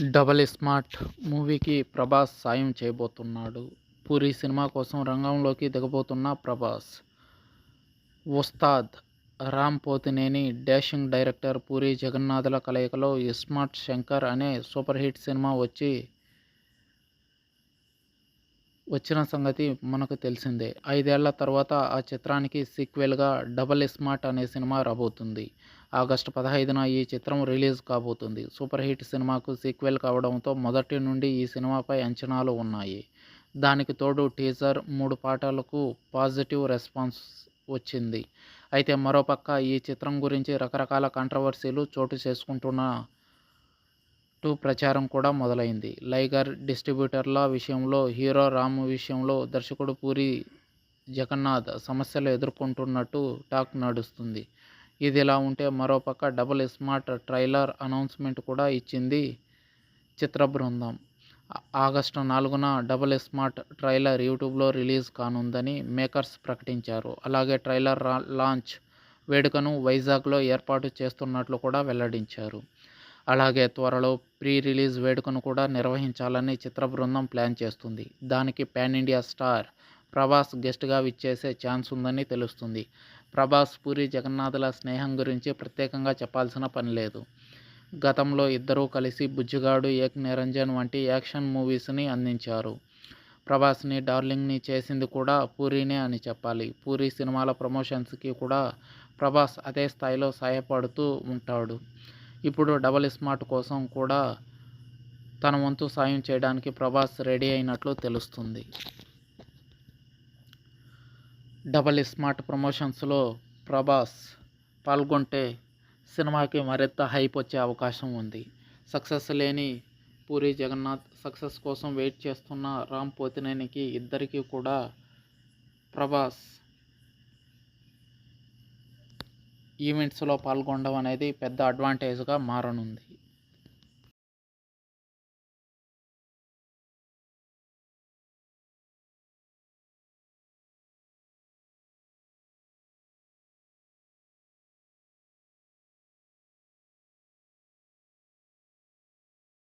Double smart మూవీకి ప్రభాస్ సాయం చేయబోతున్నాడు. పూరి సినిమా కోసం రంగంలోకి దిగబోతున్న ప్రభాస్. ఉస్తాద్ రామ్ పోతినేని డాషింగ్ డైరెక్టర్ పూరి జగన్నాథుల కలయికలో ఇస్మార్ట్ శంకర్ అనే సూపర్ హిట్ సినిమా వచ్చి వచ్చిన సంగతి మనకు తెలిసిందే. ఐదేళ్ళ తర్వాత ఆ చిత్రానికి సీక్వెల్గా డబల్ స్మార్ట్ అనే సినిమా రాబోతుంది. ఆగస్టు పదహైదున ఈ చిత్రం రిలీజ్ కాబోతుంది. సూపర్ హిట్ సినిమాకు సీక్వెల్ కావడంతో మొదటి నుండి ఈ సినిమాపై అంచనాలు ఉన్నాయి. దానికి తోడు టీజర్ మూడు పాటలకు పాజిటివ్ రెస్పాన్స్ వచ్చింది. అయితే మరోపక్క ఈ చిత్రం గురించి రకరకాల కాంట్రవర్సీలు చోటు చేసుకుంటున్న టూ ప్రచారం కూడా మొదలైంది. లైగర్ డిస్ట్రిబ్యూటర్ల విషయంలో హీరో రాము విషయంలో దర్శకుడు పూరి జగన్నాథ్ సమస్యలు ఎదుర్కొంటున్నట్టు టాక్ నడుస్తుంది. ఇదిలా ఉంటే మరోపక్క డబుల్ స్మార్ట్ ట్రైలర్ అనౌన్స్మెంట్ కూడా ఇచ్చింది చిత్ర బృందం. ఆగస్టు నాలుగున డబుల్ స్మార్ట్ ట్రైలర్ యూట్యూబ్లో రిలీజ్ కానుందని మేకర్స్ ప్రకటించారు. అలాగే ట్రైలర్ లాంచ్ వేడుకను వైజాగ్లో ఏర్పాటు చేస్తున్నట్లు కూడా వెల్లడించారు. అలాగే త్వరలో ప్రీ రిలీజ్ వేడుకను కూడా నిర్వహించాలని చిత్ర బృందం ప్లాన్ చేస్తుంది. దానికి పాన్ ఇండియా స్టార్ ప్రభాస్ గెస్ట్గా విచ్చేసే ఛాన్స్ ఉందని తెలుస్తుంది. ప్రభాస్ పూరి జగన్నాథుల స్నేహం గురించి ప్రత్యేకంగా చెప్పాల్సిన పని లేదు. గతంలో ఇద్దరూ కలిసి బుజ్జిగాడు ఏక్ నిరంజన్ వంటి యాక్షన్ మూవీస్ని అందించారు. ప్రభాస్ని డార్లింగ్ని చేసింది కూడా పూరినే అని చెప్పాలి. పూరి సినిమాల ప్రమోషన్స్కి కూడా ప్రభాస్ అదే స్థాయిలో సహాయపడుతూ ఉంటాడు. ఇప్పుడు డబల్ స్మార్ట్ కోసం కూడా తన వంతు సాయం చేయడానికి ప్రభాస్ రెడీ అయినట్లు తెలుస్తుంది. డబల్ స్మార్ట్ ప్రమోషన్స్లో ప్రభాస్ పాల్గొంటే సినిమాకి మరింత హైప్ వచ్చే అవకాశం ఉంది. సక్సెస్ లేని పూరి జగన్నాథ్ సక్సెస్ కోసం వెయిట్ చేస్తున్న రామ్ పోతినేనికి ఇద్దరికీ కూడా ప్రభాస్ ఈవెంట్స్లో పాల్గొనడం అనేది పెద్ద అడ్వాంటేజ్గా మారనుంది.